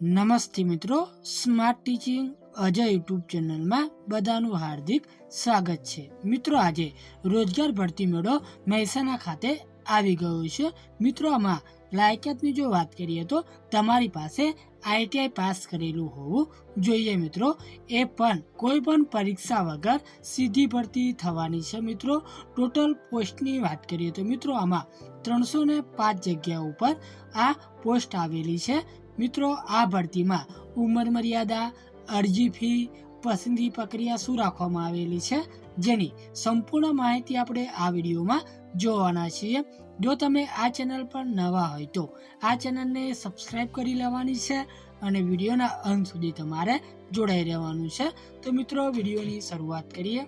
નમસ્તે મિત્રો smart teaching Ajay YouTube ચેનલમાં બધાનું હાર્દિક સ્વાગત છે. મિત્રો, આજે રોજગાર ભરતી મેળો મહેસાણા ખાતે આવી ગયો છે. મિત્રો, આમાં લાયકાતની જો વાત કરીએ તો તમારી પાસે આઈટીઆઈ પાસ કરેલું હોવું જોઈએ મિત્રો. એ પણ કોઈ પણ પરીક્ષા વગર સીધી ભરતી થવાની છે મિત્રો. ટોટલ પોસ્ટની વાત કરીએ તો મિત્રો, આમાં ત્રણસો ને પાંચ જગ્યા ઉપર આ પોસ્ટ આવેલી છે. મિત્રો, આ ભરતીમાં ઉંમર મર્યાદા, અરજી ફી, પસંદગી પ્રક્રિયા શું રાખવામાં આવેલી છે જેની સંપૂર્ણ માહિતી આપણે આ વિડીયોમાં જોવાના છીએ. જો તમે આ ચેનલ પર નવા હોય તો આ ચેનલને સબસ્ક્રાઇબ કરી લેવાની છે અને વિડીયોના અંત સુધી તમારે જોડાઈ રહેવાનું છે. તો મિત્રો, વિડીયોની શરૂઆત કરીએ.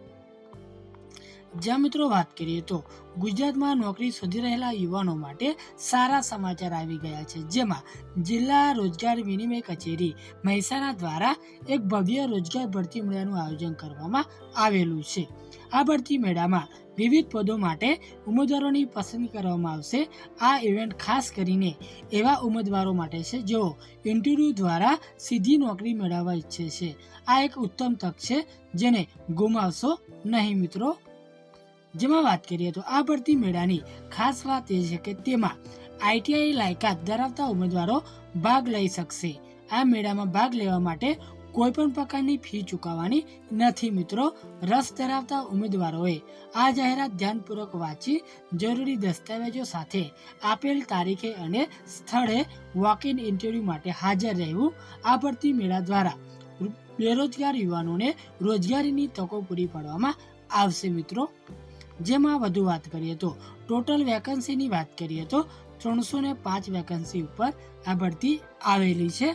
જ્યાં મિત્રો વાત કરીએ તો ગુજરાતમાં નોકરી શોધી રહેલા યુવાનો માટે સારા સમાચાર આવી ગયા છે. જેમાં જિલ્લા રોજગાર વિનિમય કચેરી મહેસાણા દ્વારા એક ભવ્ય રોજગાર ભરતી મેળાનું આયોજન કરવામાં આવેલું છે. આ ભરતી મેળામાં વિવિધ પદો માટે ઉમેદવારોની પસંદગી કરવામાં આવશે. આ ઇવેન્ટ ખાસ કરીને એવા ઉમેદવારો માટે છે જેઓ ઇન્ટરવ્યૂ દ્વારા સીધી નોકરી મેળવવા ઈચ્છે છે. આ એક ઉત્તમ તક છે જેને ગુમાવશો નહીં મિત્રો. જેમાં વાત કરીએ તો આ ભરતી મેળાની ખાસ વાત એ છે કે તેમાં આઈટીઆઈ લાયકાત ધરાવતા ઉમેદવારો ભાગ લઈ શકશે. આ મેળામાં ભાગ લેવા માટે કોઈ પણ પ્રકારની ફી ચૂકવવાની નથી મિત્રો. રસ ધરાવતા ઉમેદવારોએ આ જાહેરાત ધ્યાનપૂર્વક વાંચી, જરૂરી દસ્તાવેજો સાથે આપેલ તારીખે અને સ્થળે વોક ઇન ઇન્ટરવ્યૂ માટે હાજર રહેવું. આ ભરતી મેળા દ્વારા બેરોજગાર યુવાનોને રોજગારીની તકો પૂરી પાડવામાં આવશે મિત્રો. જેમાં વધુ વાત કરીએ તો ટોટલ વેકન્સીની વાત કરીએ તો ત્રણસો ને પાંચ વેકન્સી ઉપર આ ભરતી આવેલી છે.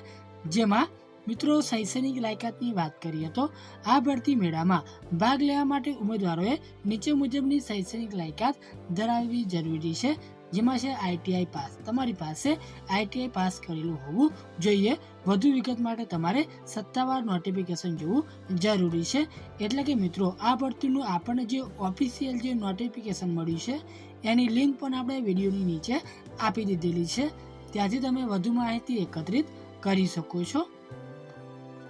જેમાં મિત્રો શૈક્ષણિક લાયકાતની વાત કરીએ તો આ ભરતી મેળામાં ભાગ લેવા માટે ઉમેદવારોએ નીચે મુજબની શૈક્ષણિક લાયકાત ધરાવવી જરૂરી છે. જેમાં છે આઈટીઆઈ પાસ. તમારી પાસે આઈટીઆઈ પાસ કરેલું હોવું જોઈએ. વધુ વિગત માટે તમારે સત્તાવાર નોટિફિકેશન જોવું જરૂરી છે. એટલે કે મિત્રો, આ ભરતીનું આપણને જે ઓફિશિયલ જે નોટિફિકેશન મળ્યું છે, એની લિંક પણ આપણે વિડીયોની નીચે આપી દીધેલી છે. ત્યાંથી તમે વધુ માહિતી એકત્રિત કરી શકો છો.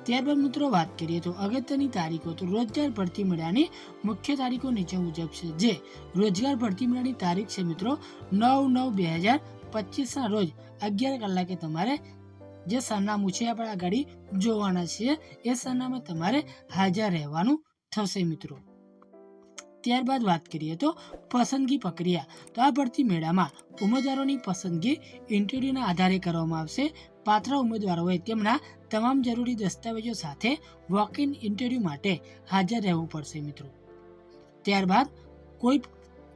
ત્યારબાદ મિત્રો વાત કરીએ તો અગત્યની તારીખો તો રોજગાર ભરતી મેળાની મુખ્ય તારીખો નીચે મુજબ છે. જે રોજગાર ભરતી મેળાની તારીખ છે મિત્રો નવ નવ બે હજાર પચીસના રોજ અગિયાર કલાકે તમારે જે સરનામું છે આપણે આગળ જોવાના છીએ. એ સરનામે તમારે હાજર રહેવાનું થશે મિત્રો. ત્યારબાદ વાત કરીએ તો પસંદગી પ્રક્રિયા. તો આ ભરતી મેળામાં ઉમેદવારોની પસંદગી ઇન્ટરવ્યૂના આધારે કરવામાં આવશે. પાત્ર ઉમેદવારોએ તેમના તમામ જરૂરી દસ્તાવેજો સાથે વોક ઇન ઇન્ટરવ્યૂ માટે હાજર રહેવું પડશે મિત્રો. ત્યારબાદ કોઈ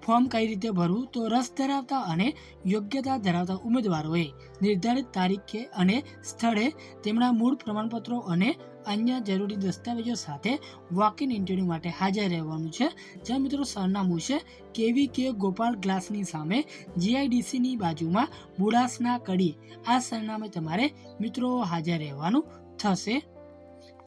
ફોર્મ કઈ રીતે ભરવું? તો રસ ધરાવતા અને યોગ્યતા ધરાવતા ઉમેદવારોએ નિર્ધારિત તારીખે અને સ્થળે તેમના મૂળ પ્રમાણપત્રો અને અન્ય જરૂરી દસ્તાવેજો સાથે વોક ઇન ઇન્ટરવ્યૂ માટે હાજર રહેવાનું છે. જ્યાં મિત્રો સરનામું છે કેવી કે ગોપાલ ગ્લાસની સામે જીઆઈડીસીની બાજુમાં બુડાસના કડી. આ સરનામે તમારે મિત્રો હાજર રહેવાનું થશે.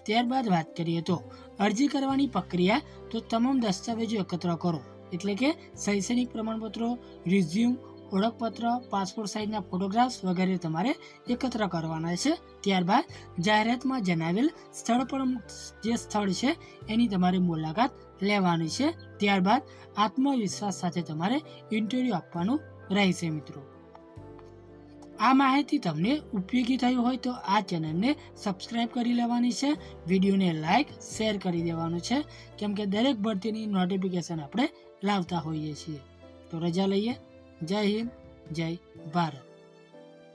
ત્યારબાદ વાત કરીએ તો અરજી કરવાની પ્રક્રિયા. તો તમામ દસ્તાવેજો એકત્ર કરો. એટલે કે શૈક્ષણિક પ્રમાણપત્રો રિઝ્યુમ ઓળખપત્ર પાસપોર્ટ સાઇઝના ફોટોગ્રાફ્સ વગેરે તમારે એકત્ર કરવાના છે. ત્યારબાદ જાહેરાતમાં જણાવેલ સ્થળ પર જે સ્થળ છે, એની તમારે મુલાકાત લેવાની છે. ત્યારબાદ આત્મવિશ્વાસ સાથે તમારે ઇન્ટરવ્યૂ આપવાનું રહેશે મિત્રો. આ માહિતી તમને ઉપયોગી થઈ હોય તો આ ચેનલને સબસ્ક્રાઇબ કરી લેવાની છે. વિડીયોને લાઇક શેર કરી દેવાનું છે. કેમ કે દરેક ભરતીની નોટિફિકેશન આપણે લાવતા હોઈએ છીએ. તો રજા લઈએ. જય હિન્દ જય ભારત.